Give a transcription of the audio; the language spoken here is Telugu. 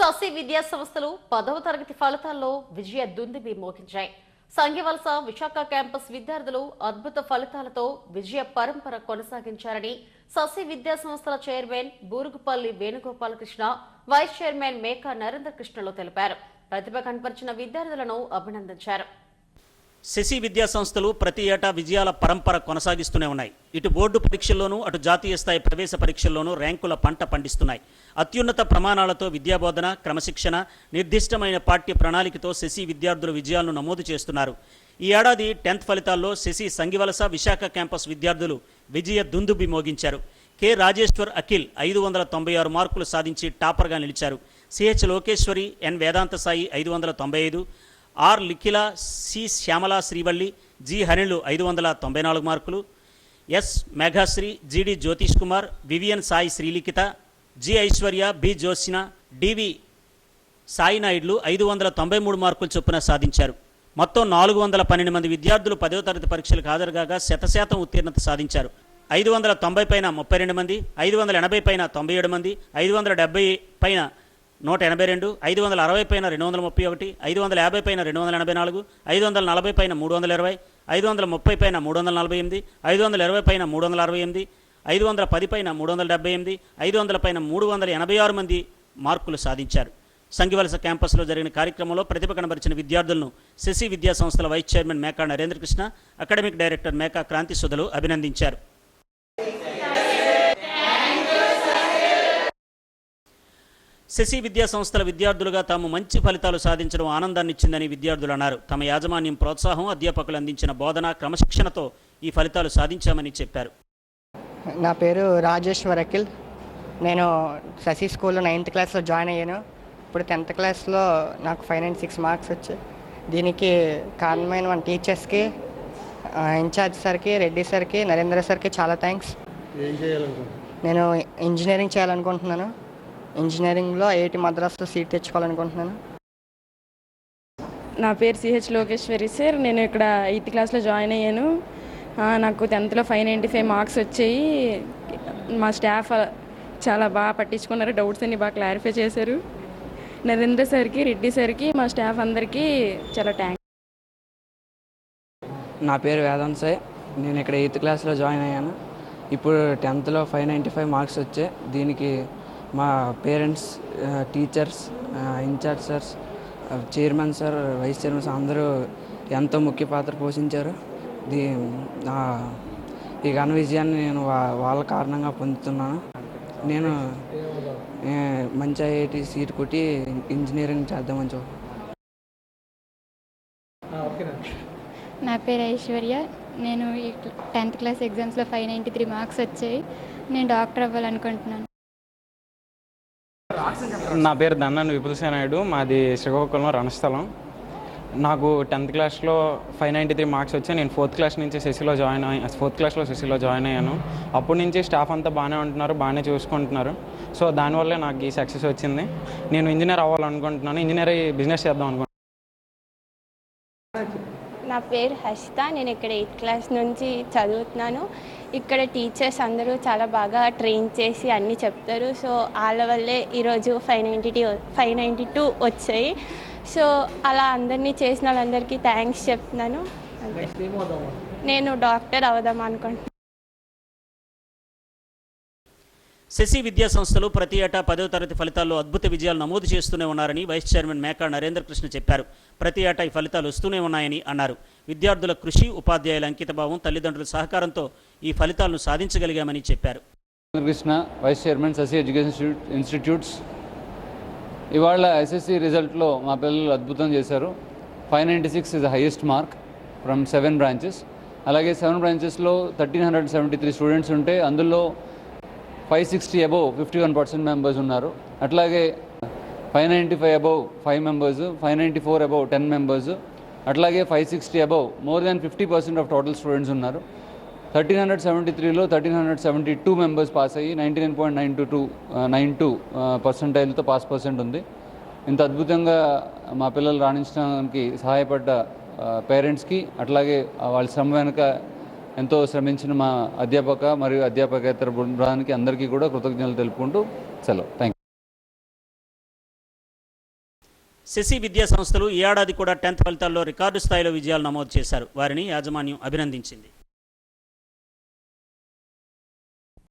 ససి విద్యా సంస్థలు పదవ తరగతి ఫలితాల్లో విజయ దుందుబి మోగించాయి. సంఘవలస విశాఖ క్యాంపస్ విద్యార్థులు అద్భుత ఫలితాలతో విజయ పరంపర కొనసాగించారని ససి విద్యా సంస్థల chairman Burugupalli Venugopalakrishna vice chairman Meka Narendra కృష్ణలు తెలిపారు. ప్రతిభ కనపరిచిన విద్యార్థులను అభినందించారు. శశి విద్యా సంస్థలు ప్రతి ఏటా విజయాల పరంపర కొనసాగిస్తూనే ఉన్నాయి. ఇటు బోర్డు పరీక్షల్లోనూ అటు జాతీయ స్థాయి ప్రవేశ పరీక్షల్లోనూ ర్యాంకుల పంట పండిస్తున్నాయి. అత్యున్నత ప్రమాణాలతో విద్యాబోధన క్రమశిక్షణ నిర్దిష్టమైన పాఠ్య ప్రణాళికతో శశి విద్యార్థుల విజయాలను నమోదు చేస్తున్నారు. ఈ ఏడాది టెన్త్ ఫలితాల్లో శశి సంగివలస విశాఖ క్యాంపస్ విద్యార్థులు విజయ దుందుబి మోగించారు. కె. రాజేశ్వర్ అఖిల్ ఐదు వందల తొంభై ఆరు మార్కులు సాధించి టాపర్గా నిలిచారు. CH Lokeshwari N. వేదాంత సాయి ఐదు వందల తొంభై ఐదు R Likhila C Shyamala Srivalli G హరిణులు ఐదు వందల తొంభై నాలుగు మార్కులు S Meghasri GD Jyotish Kumar VVN Sai Srilikhitha G Aishwarya B Josina DV Sai నాయుడులు ఐదు వందల తొంభై మూడు మార్కులు చొప్పున సాధించారు. మొత్తం నాలుగు వందల పన్నెండు మంది విద్యార్థులు పదో తరగతి పరీక్షలకు హాజరుగాగా శతశాతం ఉత్తీర్ణత సాధించారు. ఐదు వందల తొంభై పైన ముప్పై రెండు మంది ఐదు వందల ఎనభై పైన తొంభై ఏడు మంది ఐదు వందల డెబ్బై పైన నూట ఎనభై రెండు ఐదు వందల అరవై పైన రెండు వందల ముప్పై ఒకటి ఐదు వందల యాభై పైన రెండు వందల ఎనభై నాలుగు ఐదు వందల నలభై పైన మూడు వందల ఇరవై ఐదు వందల ముప్పై పైన మూడు వందల నలభై ఎనిమిది ఐదు వందల ఇరవై పైన మూడు వందల అరవై ఎనిమిది ఐదు వందల పది పైన మూడు వందల డెబ్బై ఎనిమిది ఐదు వందల పైన మూడు వందల ఎనభై ఆరు మంది మార్కులు సాధించారు. సంఘివలస క్యాంపస్లో జరిగిన కార్యక్రమంలో ప్రతిభ కనబరిచిన విద్యార్థులను శశి విద్యా సంస్థల vice chairman Meka Narendrakrishna academic director Meka Kranti సుధలు అభినందించారు. శశి విద్యా సంస్థల విద్యార్థులుగా తాము మంచి ఫలితాలు సాధించడం ఆనందాన్ని ఇచ్చిందని విద్యార్థులు అన్నారు. తమ యాజమాన్యం ప్రోత్సాహం అధ్యాపకులు అందించిన బోధన క్రమశిక్షణతో ఈ ఫలితాలు సాధించామని చెప్పారు. నా పేరు రాజేశ్వర్ అఖిల్ నేను శశి స్కూల్లో నైన్త్ క్లాస్లో జాయిన్ అయ్యాను. ఇప్పుడు టెన్త్ క్లాస్లో నాకు ఫైవ్ నైన్ సిక్స్ మార్క్స్ వచ్చాయి. దీనికి కారణమైన మన టీచర్స్కి ఇన్ఛార్జ్ సార్కి రెడ్డి సార్కి నరేంద్ర సార్కి చాలా థ్యాంక్స్. ఏం చేయాలనుకుంటున్నాను నేను ఇంజనీరింగ్ చేయాలనుకుంటున్నాను. ఇంజనీరింగ్లో ఐఐటి మద్రాస్లో సీట్ తెచ్చుకోవాలనుకుంటున్నాను. నా పేరు సిహెచ్ లోకేశ్వరి సార్. నేను ఇక్కడ ఎయిత్ క్లాస్లో జాయిన్ అయ్యాను. నాకు టెన్త్లో ఫైవ్ నైంటీ ఫైవ్ మార్క్స్ వచ్చాయి. మా స్టాఫ్ చాలా బాగా పట్టించుకున్నారు. డౌట్స్ అన్ని బాగా క్లారిఫై చేశారు. నరేంద్ర సార్కి రెడ్డి సార్కి మా స్టాఫ్ అందరికీ చాలా థ్యాంక్స్ నా పేరు వేదాంత్ సాయ్. నేను ఇక్కడ ఎయిత్ క్లాస్లో జాయిన్ అయ్యాను. ఇప్పుడు టెన్త్లో ఫైవ్ నైంటీ ఫైవ్ మార్క్స్ వచ్చాయి. దీనికి మా parents teachers incharge sirs chairman sir vice chairman sir అందరూ ఎంతో ముఖ్య పాత్ర పోషించారు. దీ ఈ ఘన విజయాన్ని నేను వా- వాళ్ళ కారణంగా పొందుతున్నాను. నేను మంచి ఐఐటి సీట్ కొట్టి ఇంజనీరింగ్ చేద్దామని చూ ఓకేనా నా పేరు ఐశ్వర్య. నేను ఈ టెన్త్ క్లాస్ ఎగ్జామ్స్లో ఫైవ్ నైంటీ త్రీ మార్క్స్ వచ్చాయి. నేను డాక్టర్ అవ్వాలనుకుంటున్నాను. నా పేరు దన్నాను విపులసేనాయుడు మాది శ్రీకాకుళం రణస్థలం. నాకు టెన్త్ క్లాస్లో ఫైవ్ నైంటీ త్రీ మార్క్స్ వచ్చాయి. నేను ఫోర్త్ క్లాస్ నుంచి శశిలో జాయిన్ అయ్యా ఫోర్త్ క్లాస్లో శశిలో జాయిన్ అయ్యాను. అప్పటి నుంచి స్టాఫ్ అంతా బాగానే ఉంటున్నారు బాగానే చూసుకుంటున్నారు. సో దానివల్లే నాకు ఈ సక్సెస్ వచ్చింది. నేను ఇంజనీర్ అవ్వాలనుకుంటున్నాను. ఇంజనీర్ బిజినెస్ చేద్దాం అనుకుంటున్నాను. నా పేరు హర్షిత. నేను ఇక్కడ ఎయిత్ క్లాస్ నుంచి చదువుతున్నాను. ఇక్కడ టీచర్స్ అందరూ చాలా బాగా ట్రైన్ చేసి అన్నీ చెప్తారు. సో వాళ్ళ వల్లే ఈరోజు five ninety two five ninety two వచ్చాయి. సో అలా అందరినీ చేసిన వాళ్ళందరికీ థ్యాంక్స్ చెప్తున్నాను. నేను డాక్టర్ అవుదాం అనుకుంటున్నాను శశి విద్యా సంస్థలు ప్రతి ఏటా పదవ తరగతి ఫలితాల్లో అద్భుత విజయాలు నమోదు చేస్తూనే ఉన్నారని వైస్ చైర్మన్ మేకా నరేంద్ర కృష్ణ చెప్పారు. ప్రతి ఏటా ఈ ఫలితాలు వస్తూనే ఉన్నాయని అన్నారు. విద్యార్థుల కృషి ఉపాధ్యాయుల అంకితభావం తల్లిదండ్రుల సహకారంతో ఈ ఫలితాలను సాధించగలిగామని చెప్పారు. Krishna vice chairman Sasi education institutes. ఇవాళ ఎస్ఎస్సి రిజల్ట్లో మా పిల్లలు అద్భుతం చేశారు. Five ninety six is highest mark from seven branches అలాగే seven బ్రాంచెస్లో thirteen hundred seventy three students ఉంటే అందులో five sixty above fifty one percent members ఉన్నారు. అట్లాగే five ninety five above five members five ninety four above ten members అట్లాగే five sixty above more than fifty percent of total students ఉన్నారు. థర్టీన్ హండ్రెడ్ సెవెంటీ త్రీలో thirteen hundred seventy two members pass అయ్యి ninety nine point nine two two nine two పర్సెంటైల్తో pass percent ఉంది. ఇంత అద్భుతంగా మా పిల్లలు రాణించడానికి సహాయపడ్డ పేరెంట్స్కి అట్లాగే వాళ్ళ శ్రమ వెనుక ఎంతో శ్రమించిన మా అధ్యాపక మరియు అధ్యాపకేతర బృందానికి అందరికీ కూడా కృతజ్ఞతలు తెలుపుకుంటూ సెలవు. థ్యాంక్ శశి విద్యా సంస్థలు ఈ ఏడాది కూడా టెన్త్ ఫలితాల్లో రికార్డు స్థాయిలో విజయాలు నమోదు చేశారు. వారిని యాజమాన్యం అభినందించింది.